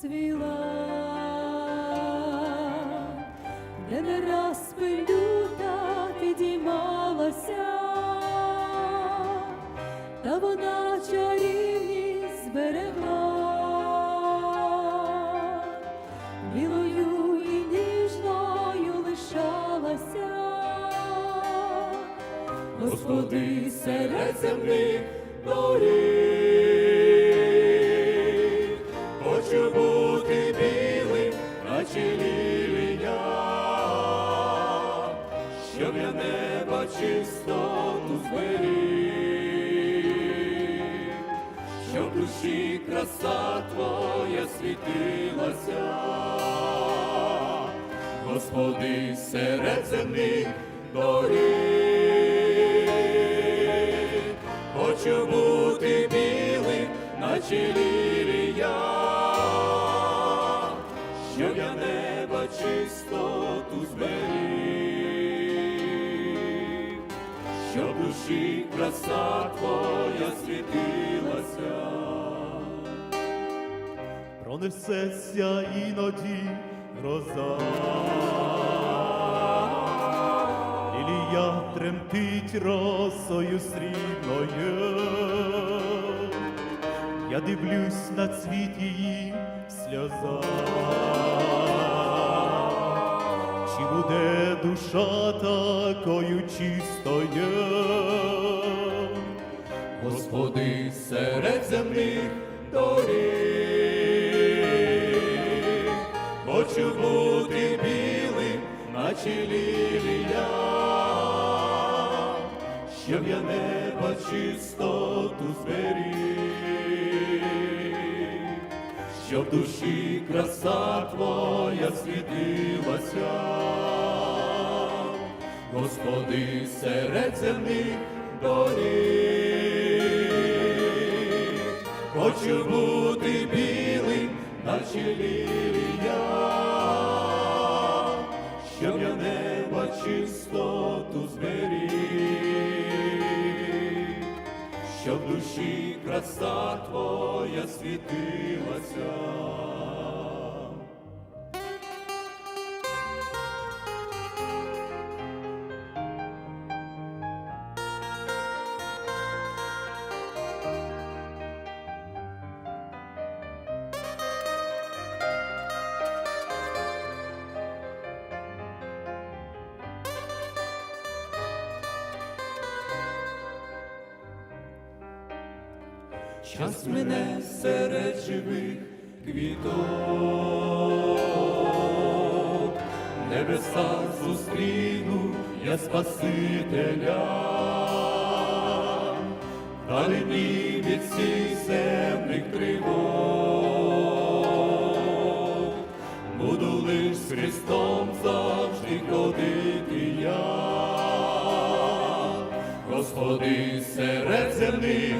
цвіла, де не раз пилюка підіймалася, та вона чарівність зберегла, білою і ніжною лишалася. Господи, серед землі щоб я неба чистоту зберіг, щоб душі краса твоя світилася, Господи, серед земних доріг, хочу бути білим, наче лілія, щоб я неба чистоту душі краса твоя світилася. Пронесеться іноді гроза. Лілія тремтить росою срібною. Я дивлюсь на цвіт її сльоза. Чи буде душа такою чистою? Господи, серед земних доріг, хочу бути білим, наче лілія, щоб я неба чистоту зберіг, щоб душі краса твоя світилася. Господи, серед земних доріг, хочу бути білим, наче лілія, щоб я неба чистоту зберіг, щоб душі краса твоя світилася. Час мене серед живих квіток, небеса зустріну я Спасителя, далині від всіх земних тривог, буду лиш з Христом завжди ходити я. Господи, серед земних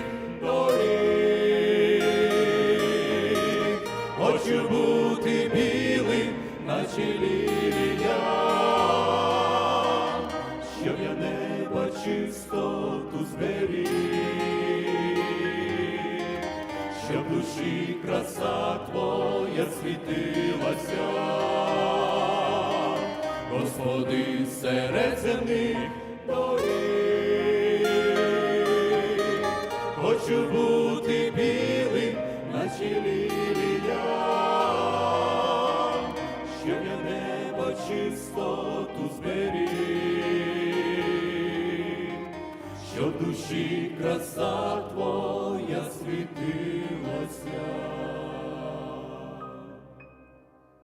хочу бути білим, наче лілія, щоб я неба чистоту щоб душі краса твоя світилася. Господи, серед земних доріг, щоб душі краса твоя світилася.